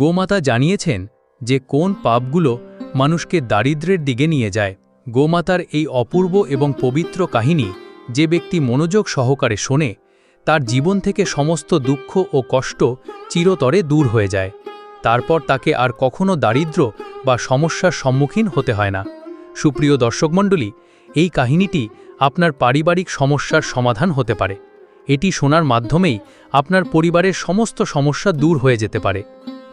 গোমাতা জানিয়েছেন যে কোন পাপগুলো মানুষকে দারিদ্র্যের দিকে নিয়ে যায়। গোমাতার এই অপূর্ব এবং পবিত্র কাহিনী যে ব্যক্তি মনোযোগ সহকারে শোনে, তার জীবন থেকে সমস্ত দুঃখ ও কষ্ট চিরতরে দূর হয়ে যায়। তারপর তাকে আর কখনো দারিদ্র্য বা সমস্যার সম্মুখীন হতে হয় না। সুপ্রিয় দর্শকমণ্ডলী এই কাহিনীটি আপনার পারিবারিক সমস্যার সমাধান হতে পারে। এটি শোনার মাধ্যমেই আপনার পরিবারের সমস্ত সমস্যা দূর হয়ে যেতে পারে।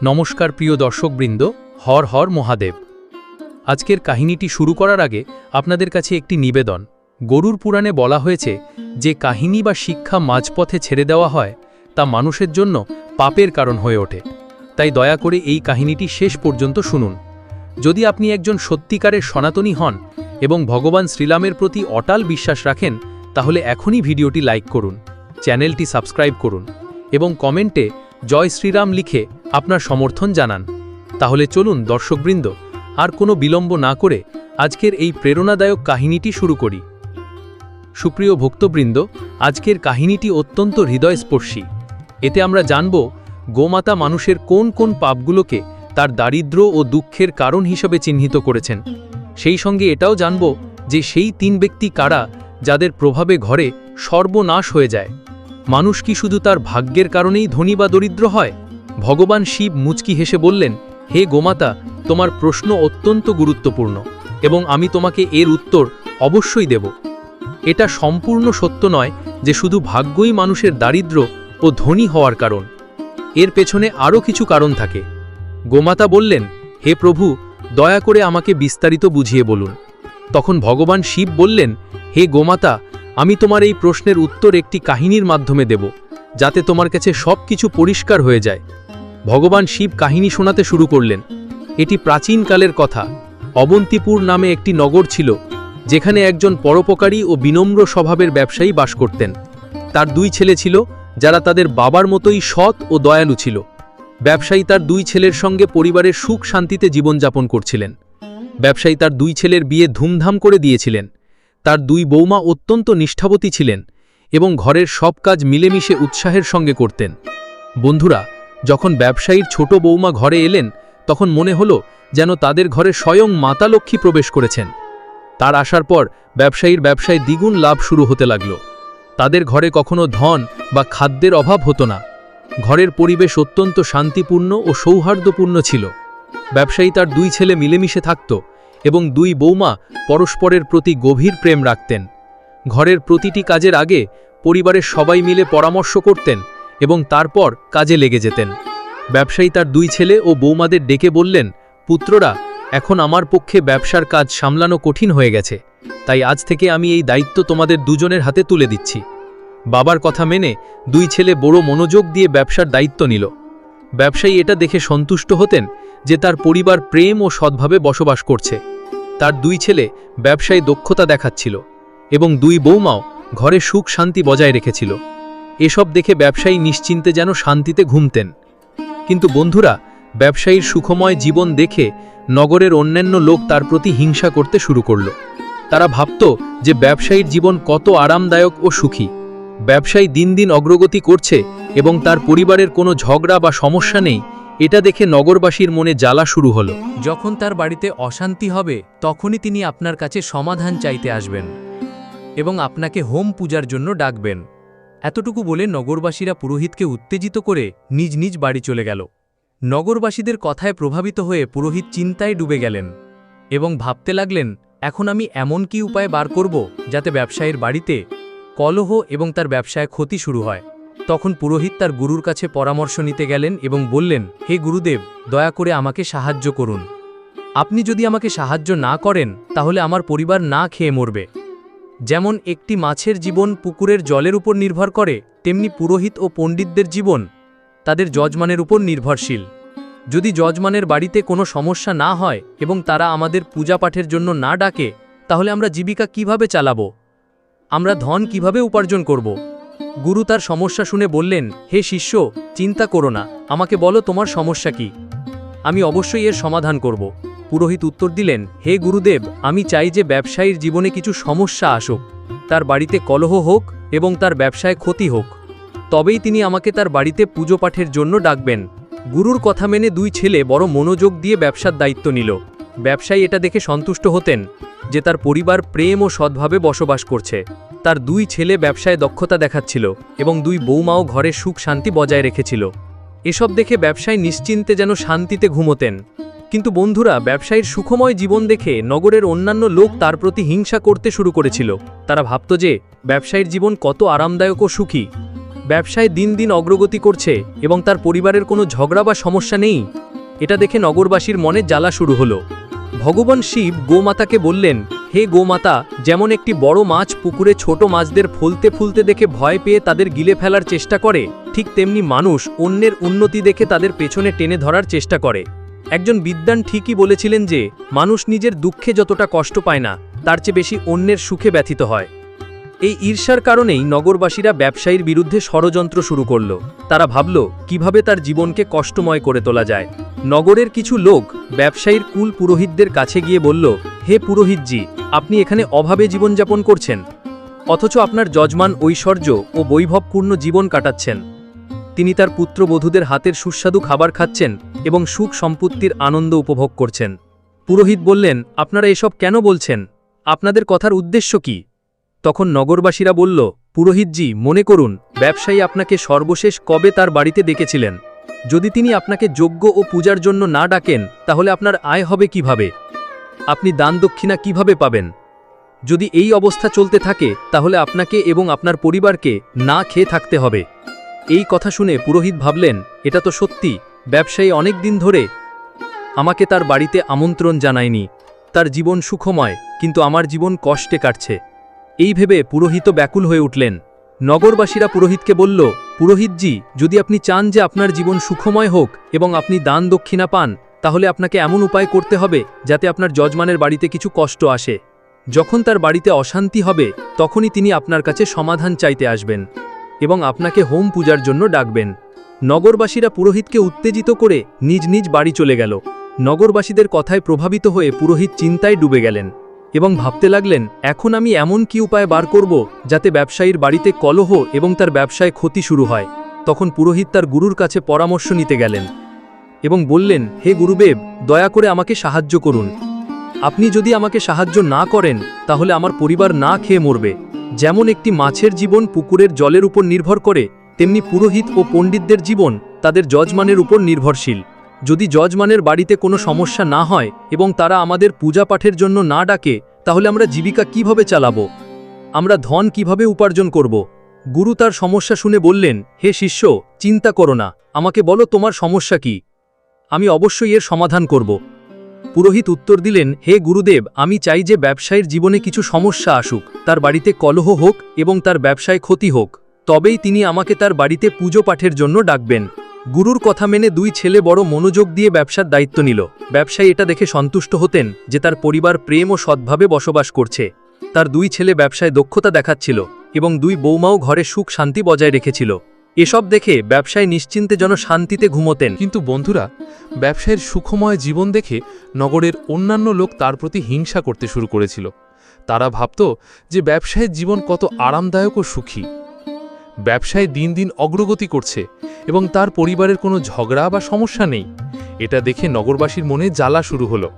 নমস্কার প্রিয় দর্শকবৃন্দ, হর হর মহাদেব। আজকের কাহিনীটি শুরু করার আগে আপনাদের কাছে একটি নিবেদন। গরুর পুরাণে বলা হয়েছে, যে কাহিনী বা শিক্ষা মাঝপথে ছেড়ে দেওয়া হয়, তা মানুষের জন্য পাপের কারণ হয়ে ওঠে। তাই দয়া করে এই কাহিনীটি শেষ পর্যন্ত শুনুন। যদি আপনি একজন সত্যিকারের সনাতনী হন এবং ভগবান শ্রীরামের প্রতি অটাল বিশ্বাস রাখেন, তাহলে এখনই ভিডিওটি লাইক করুন, চ্যানেলটি সাবস্ক্রাইব করুন এবং কমেন্টে জয় শ্রীরাম লিখে আপনার সমর্থন জানান। তাহলে চলুন দর্শকবৃন্দ, আর কোনো বিলম্ব না করে আজকের এই প্রেরণাদায়ক কাহিনীটি শুরু করি। সুপ্রিয় ভক্তবৃন্দ, আজকের কাহিনীটি অত্যন্ত হৃদয়স্পর্শী। এতে আমরা জানব, গোমাতা মানুষের কোন কোন পাপগুলোকে তার দারিদ্র্য ও দুঃখের কারণ হিসেবে চিহ্নিত করেছেন। সেই সঙ্গে এটাও জানব যে সেই তিন ব্যক্তি কারা যাদের প্রভাবে ঘরে সর্বনাশ হয়ে যায়। মানুষ কি শুধু তার ভাগ্যের কারণেই ধনী বা দরিদ্র হয়? ভগবান শিব মুচকি হেসে বললেন, হে গোমাতা, তোমার প্রশ্ন অত্যন্ত গুরুত্বপূর্ণ এবং আমি তোমাকে এর উত্তর অবশ্যই দেব। এটা সম্পূর্ণ সত্য নয় যে শুধু ভাগ্যই মানুষের দারিদ্র্য ও ধনী হওয়ার কারণ। এর পেছনে আরও কিছু কারণ থাকে। গোমাতা বললেন, হে প্রভু, দয়া করে আমাকে বিস্তারিত বুঝিয়ে বলুন। তখন ভগবান শিব বললেন, হে গোমাতা আমি তোমার এই প্রশ্নের উত্তর একটি কাহিনীর মাধ্যমে দেব, যাতে তোমার কাছে সব কিছু পরিষ্কার হয়ে যায়। ভগবান শিব কাহিনী শোনাতে শুরু করলেন। এটি প্রাচীনকালের কথা। অবন্তিপুর নামে একটি নগর ছিল, যেখানে একজন পরোপকারী ও বিনম্র স্বভাবের ব্যবসায়ী বাস করতেন। তার দুই ছেলে ছিল, যারা তাদের বাবার মতোই সৎ ও দয়ালু ছিল। ব্যবসায়ী তার দুই ছেলের সঙ্গে পরিবারের সুখ শান্তিতে জীবনযাপন করছিলেন। ব্যবসায়ী তার দুই ছেলের বিয়ে ধুমধাম করে দিয়েছিলেন। তার দুই বৌমা অত্যন্ত নিষ্ঠাবতী ছিলেন এবং ঘরের সব কাজ মিলেমিশে উৎসাহের সঙ্গে করতেন। বন্ধুরা, যখন ব্যবসায়ীর ছোট বৌমা ঘরে এলেন, তখন মনে হলো যেন তাদের ঘরে স্বয়ং মাতা লক্ষ্মী প্রবেশ করেছেন। তার আসার পর ব্যবসায়ীর ব্যবসায় দ্বিগুণ লাভ শুরু হতে লাগল। তাদের ঘরে কখনো ধন বা খাদ্যের অভাব হতো না। ঘরের পরিবেশ অত্যন্ত শান্তিপূর্ণ ও সৌহার্দ্যপূর্ণ ছিল। ব্যবসায়ী তার দুই ছেলে মিলেমিশে থাকত এবং দুই বৌমা পরস্পরের প্রতি গভীর প্রেম রাখতেন। ঘরের প্রতিটি কাজের আগে পরিবারের সবাই মিলে পরামর্শ করতেন এবং তারপর কাজে লেগে যেতেন। ব্যবসায়ী তার দুই ছেলে ও বৌমাদের ডেকে বললেন, পুত্ররা, এখন আমার পক্ষে ব্যবসার কাজ সামলানো কঠিন হয়ে গেছে। তাই আজ থেকে আমি এই দায়িত্ব তোমাদের দুজনের হাতে তুলে দিচ্ছি। বাবার কথা মেনে দুই ছেলে বড় মনোযোগ দিয়ে ব্যবসার দায়িত্ব নিল। ব্যবসায়ী এটা দেখে সন্তুষ্ট হতেন যে তার পরিবার প্রেম ও সদ্ভাবে বসবাস করছে। তার দুই ছেলে ব্যবসায় দক্ষতা দেখাচ্ছিল এবং দুই বৌমাও ঘরে সুখ শান্তি বজায় রেখেছিল। এসব দেখে ব্যবসায়ী নিশ্চিন্তে যেন শান্তিতে ঘুমতেন। কিন্তু বন্ধুরা, ব্যবসায়ীর সুখময় জীবন দেখে নগরের অন্যান্য লোক তার প্রতি হিংসা করতে শুরু করল। তারা ভাবত যে ব্যবসায়ীর জীবন কত আরামদায়ক ও সুখী। ব্যবসায়ী দিন দিন অগ্রগতি করছে এবং তার পরিবারের কোনো ঝগড়া বা সমস্যা নেই এটা দেখে নগরবাসীর মনে জ্বালা শুরু হল। যখন তার বাড়িতে অশান্তি হবে, তখনই তিনি আপনার কাছে সমাধান চাইতে আসবেন এবং আপনাকে হোম পূজার জন্য ডাকবেন। এতটুকু বলে নগরবাসীরা পুরোহিতকে উত্তেজিত করে নিজ নিজ বাড়ি চলে গেল। নগরবাসীদের কথায় প্রভাবিত হয়ে পুরোহিত চিন্তায় ডুবে গেলেন এবং ভাবতে লাগলেন, এখন আমি এমন কি উপায় বার করব যাতে ব্যবসায়ীর বাড়িতে কলহ এবং তার ব্যবসায় ক্ষতি শুরু হয়? তখন পুরোহিত তার গুরুর কাছে পরামর্শ নিতে গেলেন এবং বললেন, হে গুরুদেব, দয়া করে আমাকে সাহায্য করুন। আপনি যদি আমাকে সাহায্য না করেন, তাহলে আমার পরিবার না খেয়ে মরবে। যেমন একটি মাছের জীবন পুকুরের জলের উপর নির্ভর করে, তেমনি পুরোহিত ও পণ্ডিতদের জীবন তাদের যজমানের উপর নির্ভরশীল। যদি যজমানের বাড়িতে কোনো সমস্যা না হয় এবং তারা আমাদের পূজা পাঠের জন্য না ডাকে, তাহলে আমরা জীবিকা কীভাবে চালাবো? আমরা ধন কীভাবে উপার্জন করব? গুরু তার সমস্যা শুনে বললেন, হে শিষ্য, চিন্তা করো না, আমাকে বলো তোমার সমস্যা কি? আমি অবশ্যই এর সমাধান করব। পুরোহিত উত্তর দিলেন, হে গুরুদেব, আমি চাই যে ব্যবসায়ীর জীবনে কিছু সমস্যা আসুক, তার বাড়িতে কলহ হোক এবং তার ব্যবসায় ক্ষতি হোক। তবেই তিনি আমাকে তার বাড়িতে পুজো পাঠের জন্য ডাকবেন। গুরুর কথা মেনে দুই ছেলে বড় মনোযোগ দিয়ে ব্যবসার দায়িত্ব নিল। ব্যবসায়ী এটা দেখে সন্তুষ্ট হতেন যে তার পরিবার প্রেম ও সদ্ভাবে বসবাস করছে। তার দুই ছেলে ব্যবসায় দক্ষতা দেখাচ্ছিল এবং দুই বৌমাও ঘরে সুখ শান্তি বজায় রেখেছিল। এসব দেখে ব্যবসায়ী নিশ্চিন্তে যেন শান্তিতে ঘুমোতেন। কিন্তু বন্ধুরা, ব্যবসায়ীর সুখময় জীবন দেখে নগরের অন্যান্য লোক তার প্রতি হিংসা করতে শুরু করেছিল। তারা ভাবত যে, ব্যবসায়ীর জীবন কত আরামদায়ক ও সুখী। ব্যবসায় দিন দিন অগ্রগতি করছে এবং তার পরিবারের কোনো ঝগড়া বা সমস্যা নেই। এটা দেখে নগরবাসীর মনে জ্বালা শুরু হলো। ভগবান শিব গোমাতাকে বললেন হে গোমাতা, যেমন একটি বড় মাছ পুকুরে ছোট মাছদের ফুলতে ফুলতে দেখে ভয় পেয়ে তাদের গিলে ফেলার চেষ্টা করে, ঠিক তেমনি মানুষ অন্যের উন্নতি দেখে তাদের পেছনে টেনে ধরার চেষ্টা করে। একজন বিদ্যান ঠিকই বলেছিলেন যে, মানুষ নিজের দুঃখে যতটা কষ্ট পায় না, তার চেয়ে বেশি অন্যের সুখে ব্যথিত হয়। এই ঈর্ষার কারণেই নগরবাসীরা ব্যবসায়ীর বিরুদ্ধে ষড়যন্ত্র শুরু করল। তারা ভাবল, কীভাবে তার জীবনকে কষ্টময় করে তোলা যায়। নগরের কিছু লোক ব্যবসায়ীর কুল পুরোহিতদের কাছে গিয়ে বলল, হে পুরোহিতজি, আপনি এখানে অভাবে জীবনযাপন করছেন। অথচ আপনার যজমান ঐশ্বর্য ও বৈভবপূর্ণ জীবন কাটাচ্ছেন। তিনি তার পুত্রবধূদের হাতের সুস্বাদু খাবার খাচ্ছেন এবং সুখ সম্পত্তির আনন্দ উপভোগ করছেন। পুরোহিত বললেন, আপনারা এসব কেন বলছেন? আপনাদের কথার উদ্দেশ্য কি? তখন নগরবাসীরা বলল, পুরোহিতজি, মনে করুন, ব্যবসায়ী আপনাকে সর্বশেষ কবে তার বাড়িতে ডেকেছিলেন। যদি তিনি আপনাকে যোগ্য ও পূজার জন্য না ডাকেন, তাহলে আপনার আয় হবে কীভাবে? আপনি দান দক্ষিণা কীভাবে পাবেন? যদি এই অবস্থা চলতে থাকে, তাহলে আপনাকে এবং আপনার পরিবারকে না খেয়ে থাকতে হবে এই কথা শুনে পুরোহিত ভাবলেন, এটা তো সত্যি, ব্যবসায়ী অনেক দিন ধরে আমাকে তার বাড়িতে আমন্ত্রণ জানায়নি। তার জীবন সুখময়, কিন্তু আমার জীবন কষ্টে কাটছে। এই ভেবে পুরোহিত ব্যাকুল হয়ে উঠলেন। নগরবাসীরা পুরোহিতকে বলল, পুরোহিতজি, যদি আপনি চান যে আপনার জীবন সুখময় হোক এবং আপনি দান দক্ষিণা পান, তাহলে আপনাকে এমন উপায় করতে হবে যাতে আপনার যজমানের বাড়িতে কিছু কষ্ট আসে। যখন তার বাড়িতে অশান্তি হবে, তখনই তিনি আপনার কাছে সমাধান চাইতে আসবেন এবং আপনাকে হোম পূজার জন্য ডাকবেন। নগরবাসীরা পুরোহিতকে উত্তেজিত করে নিজ নিজ বাড়ি চলে গেল। নগরবাসীদের কথায় প্রভাবিত হয়ে পুরোহিত চিন্তায় ডুবে গেলেন। এবং ভাবতে লাগলেন, এখন আমি এমন কি উপায় বার করব যাতে ব্যবসায়ীর বাড়িতে কলহ এবং তার ব্যবসায় ক্ষতি শুরু হয়? তখন পুরোহিত তার গুরুর কাছে পরামর্শ নিতে গেলেন এবং বললেন, হে গুরুদেব, দয়া করে আমাকে সাহায্য করুন। আপনি যদি আমাকে সাহায্য না করেন, তাহলে আমার পরিবার না খেয়ে মরবে। যেমন একটি মাছের জীবন পুকুরের জলের উপর নির্ভর করে, তেমনি পুরোহিত ও পণ্ডিতদের জীবন তাদের যজমানের উপর নির্ভরশীল। যদি যজমানের বাড়িতে কোনো সমস্যা না হয় এবং তারা আমাদের পূজা পাঠের জন্য না ডাকে, তাহলে আমরা জীবিকা কীভাবে চালাবো? আমরা ধন কীভাবে উপার্জন করব? গুরু তার সমস্যা শুনে বললেন, হে শিষ্য, চিন্তা করো না, আমাকে বলো তোমার সমস্যা কি? আমি অবশ্যই এর সমাধান করব। পুরোহিত উত্তর দিলেন, হে গুরুদেব, আমি চাই যে ব্যবসায়ীর জীবনে কিছু সমস্যা আসুক, তার বাড়িতে কলহ হোক এবং তার ব্যবসায় ক্ষতি হোক। তবেই তিনি আমাকে তার বাড়িতে পুজো পাঠের জন্য ডাকবেন। গুরুর কথা মেনে দুই ছেলে বড় মনোযোগ দিয়ে ব্যবসার দায়িত্ব নিল। ব্যবসায়ী এটা দেখে সন্তুষ্ট হতেন যে তার পরিবার প্রেম ও সদ্ভাবে বসবাস করছে। তার দুই ছেলে ব্যবসায় দক্ষতা দেখাচ্ছিল এবং দুই বৌমাও ঘরে সুখ শান্তি বজায় রেখেছিল। এসব দেখে ব্যবসায় নিশ্চিন্তে যেন শান্তিতে ঘুমোতেন। কিন্তু বন্ধুরা, ব্যবসায়ের সুখময় জীবন দেখে নগরের অন্যান্য লোক তার প্রতি হিংসা করতে শুরু করেছিল। তারা ভাবত যে ব্যবসায়ের জীবন কত আরামদায়ক ও সুখী। ব্যবসায় দিন দিন অগ্রগতি করছে এবং তার পরিবারের কোনো ঝগড়া বা সমস্যা নেই। এটা দেখে নগরবাসীর মনে জ্বালা শুরু হলো।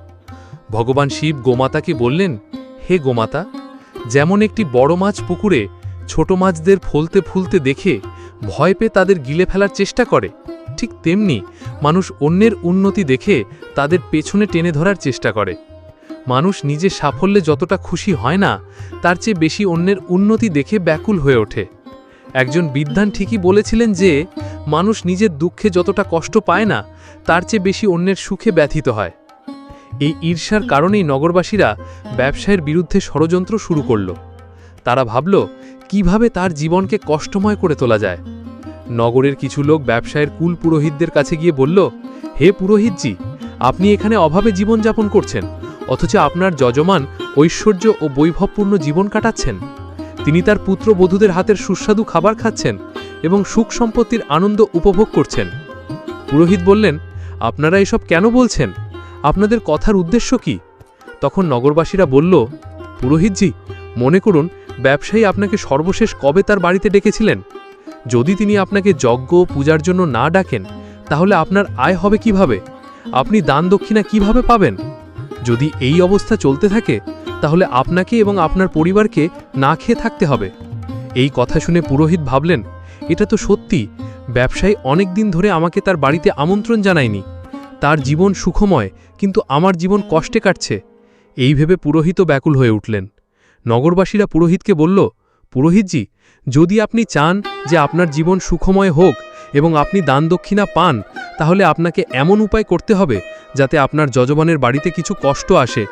ভগবান শিব গোমাতাকে বললেন, হে গোমাতা, যেমন একটি বড় মাছ পুকুরে ছোট মাছদের ফলতে ফুলতে দেখে ভয় পেয়ে তাদের গিলে ফেলার চেষ্টা করে, ঠিক তেমনি মানুষ অন্যের উন্নতি দেখে তাদের পেছনে টেনে ধরার চেষ্টা করে। মানুষ নিজের সাফল্যে যতটা খুশি হয় না, তার চেয়ে বেশি অন্যের উন্নতি দেখে ব্যাকুল হয়ে ওঠে। একজন বিদ্বান ঠিকই বলেছিলেন যে, মানুষ নিজের দুঃখে যতটা কষ্ট পায় না, তার চেয়ে বেশি অন্যের সুখে ব্যথিত হয়। এই ঈর্ষার কারণেই নগরবাসীরা ব্যবসায়ের বিরুদ্ধে ষড়যন্ত্র শুরু করল। তারা ভাবল, কীভাবে তার জীবনকে কষ্টময় করে তোলা যায়? নগরের কিছু লোক ব্যবসায়ের কুল পুরোহিতদের কাছে গিয়ে বলল, হে পুরোহিতজি, আপনি এখানে অভাবে জীবনযাপন করছেন, অথচ আপনার যজমান ঐশ্বর্য ও বৈভবপূর্ণ জীবন কাটাচ্ছেন। তিনি তার পুত্রবধূদের হাতের সুস্বাদু খাবার খাচ্ছেন এবং সুখ সম্পত্তির আনন্দ উপভোগ করছেন। পুরোহিত বললেন, আপনারা এসব কেন বলছেন? আপনাদের কথার উদ্দেশ্য কি? তখন নগরবাসীরা বলল, পুরোহিতজি, মনে করুন, ব্যবসায়ী আপনাকে সর্বশেষ কবে তার বাড়িতে ডেকেছিলেন? যদি তিনি আপনাকে যজ্ঞ, পূজার জন্য না ডাকেন, তাহলে আপনার আয় হবে কীভাবে? আপনি দান দক্ষিণা কীভাবে পাবেন? যদি এই অবস্থা চলতে থাকে তাহলে আপনাকে এবং আপনার পরিবারকে না খেয়ে থাকতে হবে। এই কথা শুনে পুরোহিত ভাবলেন, এটা তো সত্যি, ব্যবসায়ী অনেক দিন ধরে আমাকে তার বাড়িতে আমন্ত্রণ জানায়নি। তার জীবন সুখময়, কিন্তু আমার জীবন কষ্টে কাটছে। এই ভেবে পুরোহিতও ব্যাকুল হয়ে উঠলেন। নগরবাসীরা পুরোহিতকে বলল, পুরোহিতজি, যদি আপনি চান যে আপনার জীবন সুখময় হোক এবং আপনি দান দক্ষিণা পান, তাহলে আপনাকে এমন উপায় করতে হবে যাতে আপনার যজমানের বাড়িতে কিছু কষ্ট আসে।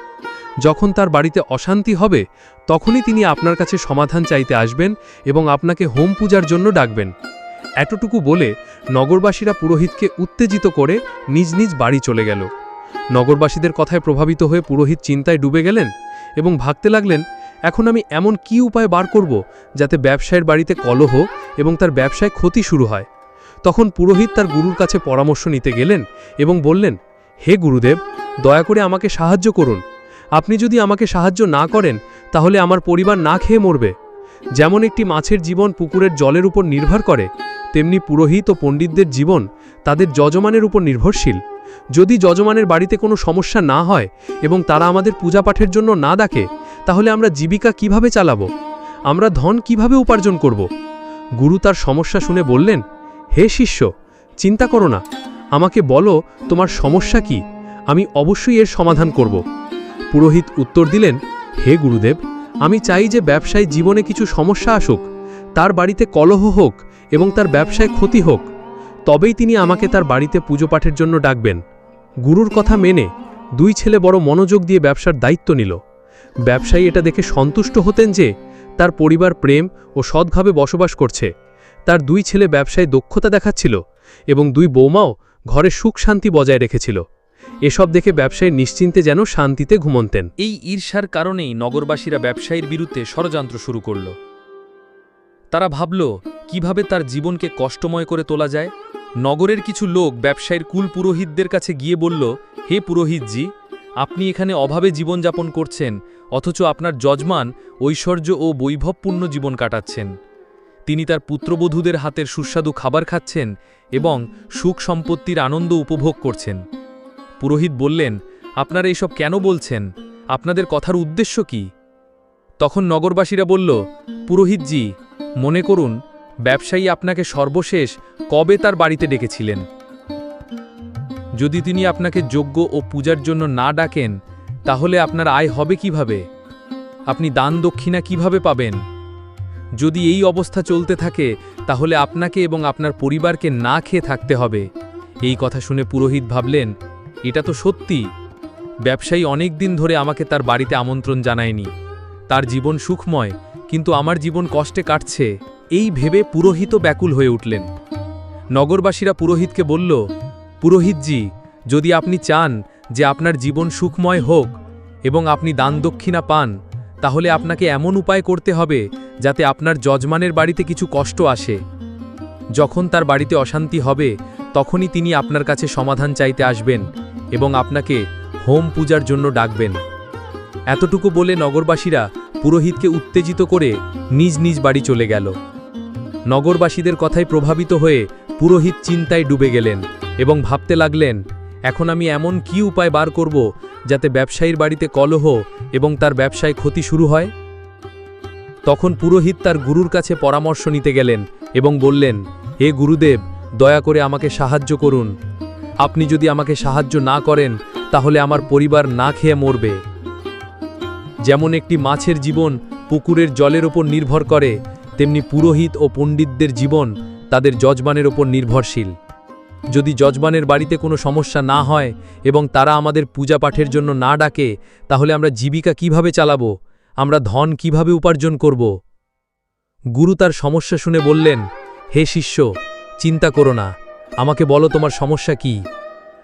যখন তার বাড়িতে অশান্তি হবে, তখনই তিনি আপনার কাছে সমাধান চাইতে আসবেন এবং আপনাকে হোম পূজার জন্য ডাকবেন। এতটুকু বলে নগরবাসীরা পুরোহিতকে উত্তেজিত করে নিজ নিজ বাড়ি চলে গেল। নগরবাসীদের কথায় প্রভাবিত হয়ে পুরোহিত চিন্তায় ডুবে গেলেন এবং ভাবতে লাগলেন, এখন আমি এমন কি উপায় বার করব যাতে ব্যবসায়ের বাড়িতে কলহ এবং তার ব্যবসায় ক্ষতি শুরু হয়? তখন পুরোহিত তার গুরুর কাছে পরামর্শ নিতে গেলেন এবং বললেন, হে গুরুদেব, দয়া করে আমাকে সাহায্য করুন। আপনি যদি আমাকে সাহায্য না করেন, তাহলে আমার পরিবার না খেয়ে মরবে। যেমন একটি মাছের জীবন পুকুরের জলের উপর নির্ভর করে, তেমনি পুরোহিত ও পণ্ডিতদের জীবন তাদের যজমানের উপর নির্ভরশীল। যদি যজমানের বাড়িতে কোনো সমস্যা না হয় এবং তারা আমাদের পূজাপাঠের জন্য না ডাকে, তাহলে আমরা জীবিকা কীভাবে চালাবো? আমরা ধন কীভাবে উপার্জন করব? গুরু তার সমস্যা শুনে বললেন, হে শিষ্য, চিন্তা করো না। আমাকে বলো তোমার সমস্যা কি? আমি অবশ্যই এর সমাধান করব। পুরোহিত উত্তর দিলেন, হে গুরুদেব, আমি চাই যে ব্যবসায় জীবনে কিছু সমস্যা আসুক, তার বাড়িতে কলহ হোক এবং তার ব্যবসায় ক্ষতি হোক। তবেই তিনি আমাকে তার বাড়িতে পুজো পাঠের জন্য ডাকবেন। গুরুর কথা মেনে দুই ছেলে বড় মনোযোগ দিয়ে ব্যবসার দায়িত্ব নিল। ব্যবসায়ী এটা দেখে সন্তুষ্ট হতেন যে তার পরিবার প্রেম ও সৎভাবে বসবাস করছে। তার দুই ছেলে ব্যবসায় দক্ষতা দেখাচ্ছিল এবং দুই বৌমাও ঘরে সুখ শান্তি বজায় রেখেছিল। এসব দেখে ব্যবসায়ী নিশ্চিন্তে যেন শান্তিতে ঘুমন্তেন। এই ঈর্ষার কারণেই নগরবাসীরা ব্যবসায়ীর বিরুদ্ধে ষড়যন্ত্র শুরু করল। তারা ভাবল, কীভাবে তার জীবনকে কষ্টময় করে তোলা যায়? নগরের কিছু লোক ব্যবসায়ীর কুল পুরোহিতদের কাছে গিয়ে বলল, হে পুরোহিতজি, আপনি এখানে অভাবে জীবনযাপন করছেন, অথচ আপনার যজমান ঐশ্বর্য ও বৈভবপূর্ণ জীবন কাটাচ্ছেন। তিনি তার পুত্রবধূদের হাতের সুস্বাদু খাবার খাচ্ছেন এবং সুখ সম্পত্তির আনন্দ উপভোগ করছেন। পুরোহিত বললেন, আপনারা এইসব কেন বলছেন? আপনাদের কথার উদ্দেশ্য কি? তখন নগরবাসীরা বলল, পুরোহিতজি, মনে করুন, ব্যবসায়ী আপনাকে সর্বশেষ কবে তার বাড়িতে ডেকেছিলেন? যদি তিনি আপনাকে যোগ্য ও পূজার জন্য না ডাকেন, তাহলে আপনার আয় হবে কীভাবে? আপনি দান দক্ষিণা কীভাবে পাবেন? যদি এই অবস্থা চলতে থাকে, তাহলে আপনাকে এবং আপনার পরিবারকে না খেয়ে থাকতে হবে। এই কথা শুনে পুরোহিত ভাবলেন এটা তো সত্যি। ব্যবসায়ী অনেক দিন ধরে আমাকে তার বাড়িতে আমন্ত্রণ জানায়নি। তার জীবন সুখময়, কিন্তু আমার জীবন কষ্টে কাটছে। এই ভেবে পুরোহিত ব্যাকুল হয়ে উঠলেন। নগরবাসীরা পুরোহিতকে বলল, পুরোহিতজি, যদি আপনি চান যে আপনার জীবন সুখময় হোক এবং আপনি দান দক্ষিণা পান, তাহলে আপনাকে এমন উপায় করতে হবে যাতে আপনার যজমানের বাড়িতে কিছু কষ্ট আসে। যখন তার বাড়িতে অশান্তি হবে, তখনই তিনি আপনার কাছে সমাধান চাইতে আসবেন। এবং আপনাকে হোম পূজার জন্য ডাকবেন। এতটুকু বলে নগরবাসীরা পুরোহিতকে উত্তেজিত করে নিজ নিজ বাড়ি চলে গেল। নগরবাসীদের কথায় প্রভাবিত হয়ে পুরোহিত চিন্তায় ডুবে গেলেন এবং ভাবতে লাগলেন, এখন আমি এমন কি উপায় বার করব যাতে ব্যবসায়ীর বাড়িতে কলহ এবং তার ব্যবসায় ক্ষতি শুরু হয়? তখন পুরোহিত তার গুরুর কাছে পরামর্শ নিতে গেলেন এবং বললেন, হে গুরুদেব, দয়া করে আমাকে সাহায্য করুন। আপনি যদি আমাকে সাহায্য না করেন, তাহলে আমার পরিবার না খেয়ে মরবে। যেমন একটি মাছের জীবন পুকুরের জলের ওপর নির্ভর করে, তেমনি পুরোহিত ও পণ্ডিতদের জীবন তাদের যজমানের ওপর নির্ভরশীল। যদি যজমানের বাড়িতে কোনো সমস্যা না হয় এবং তারা আমাদের পূজা পাঠের জন্য না ডাকে, তাহলে আমরা জীবিকা কীভাবে চালাবো? আমরা ধন কীভাবে উপার্জন করব? গুরু তার সমস্যা শুনে বললেন, হে শিষ্য, চিন্তা করো না। আমাকে বলো তোমার সমস্যা কি?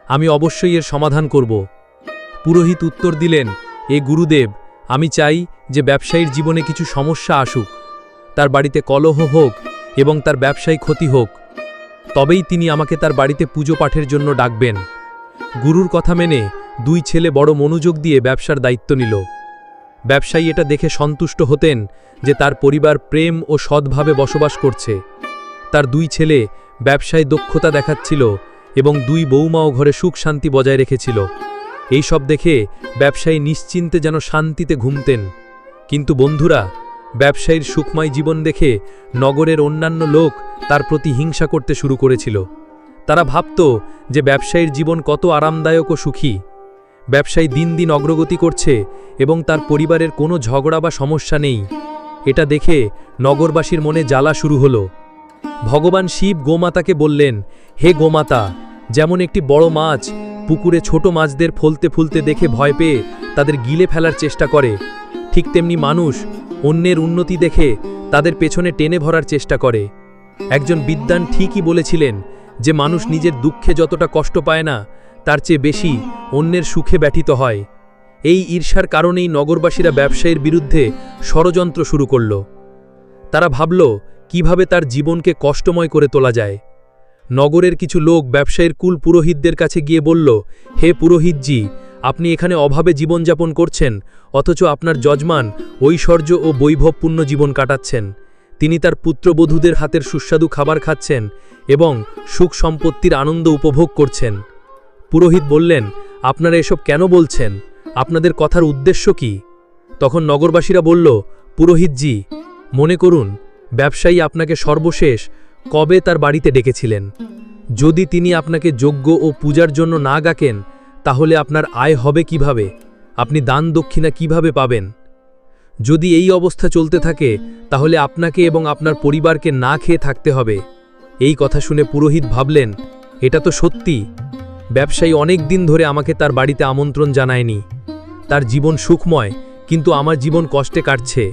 আমি অবশ্যই এর সমাধান করব। পুরোহিত উত্তর দিলেন, এ গুরুদেব, আমি চাই যে ব্যবসায়ীর জীবনে কিছু সমস্যা আসুক। তার বাড়িতে কলহ হোক এবং তার ব্যবসায়ী ক্ষতি হোক। তবেই তিনি আমাকে তার বাড়িতে পুজো পাঠের জন্য ডাকবেন। গুরুর কথা মেনে দুই ছেলে বড় মনোযোগ দিয়ে ব্যবসার দায়িত্ব নিল। ব্যবসায়ী এটা দেখে সন্তুষ্ট হতেন যে তার পরিবার প্রেম ও সৎভাবে বসবাস করছে। তার দুই ছেলে ব্যবসায় দক্ষতা দেখাচ্ছিল এবং দুই বৌমাও ঘরে সুখ শান্তি বজায় রেখেছিল। এই সব দেখে ব্যবসায়ী নিশ্চিন্তে যেন শান্তিতে ঘুমতেন। কিন্তু বন্ধুরা, ব্যবসায়ীর সুখময় জীবন দেখে নগরের অন্যান্য লোক তার প্রতি হিংসা করতে শুরু করেছিল। তারা ভাবত যে ব্যবসায়ীর জীবন কত আরামদায়ক ও সুখী। ব্যবসায়ী দিন দিন অগ্রগতি করছে এবং তার পরিবারের কোনো ঝগড়া বা সমস্যা নেই। এটা দেখে নগরবাসীর মনে জ্বালা শুরু হলো। ভগবান শিব গোমাতাকে বললেন, হে গোমাতা, যেমন একটি বড় মাছ পুকুরে ছোট মাছদের ফলতে ফুলতে দেখে ভয় পেয়ে তাদের গিলে ফেলার চেষ্টা করে, ঠিক তেমনি মানুষ অন্যের উন্নতি দেখে তাদের পেছনে টেনে ভরার চেষ্টা করে। একজন বিদ্বান ঠিকই বলেছিলেন যে, মানুষ নিজের দুঃখে যতটা কষ্ট পায় না, তার চেয়ে বেশি অন্যের সুখে ব্যথিত হয়। এই ঈর্ষার কারণেই নগরবাসীরা ব্যবসায়ীর বিরুদ্ধে ষড়যন্ত্র শুরু করল। তারা ভাবল কীভাবে তার জীবনকে কষ্টময় করে তোলা যায়। নগরের কিছু লোক ব্যবসায়ীর কুল পুরোহিতদের কাছে গিয়ে বলল, হে পুরোহিতজি, আপনি এখানে অভাবে জীবনযাপন করছেন, অথচ আপনার যজমান ঐশ্বর্য ও বৈভবপূর্ণ জীবন কাটাচ্ছেন। তিনি তার পুত্রবধূদের হাতের সুস্বাদু খাবার খাচ্ছেন এবং সুখ সম্পত্তির আনন্দ উপভোগ করছেন। পুরোহিত বললেন, আপনারা এসব কেন বলছেন? আপনাদের কথার উদ্দেশ্য কি? তখন নগরবাসীরা বলল, পুরোহিতজি, মনে করুন ব্যবসায়ী আপনাকে সর্বশেষ কবে তার বাড়িতে ডেকেছিলেন? যদি তিনি আপনাকে যোগ্য ও পূজার জন্য না গাকেন তাহলে আপনার আয় হবে কীভাবে? আপনি দান দক্ষিণা কীভাবে পাবেন? যদি এই অবস্থা চলতে থাকে, তাহলে আপনাকে এবং আপনার পরিবারকে না খেয়ে থাকতে হবে। এই কথা শুনে পুরোহিত ভাবলেন, এটা তো সত্যি। ব্যবসায়ী অনেক দিন ধরে আমাকে তার বাড়িতে আমন্ত্রণ জানায়নি। তার জীবন সুখময়, কিন্তু আমার জীবন কষ্টে কাটছে।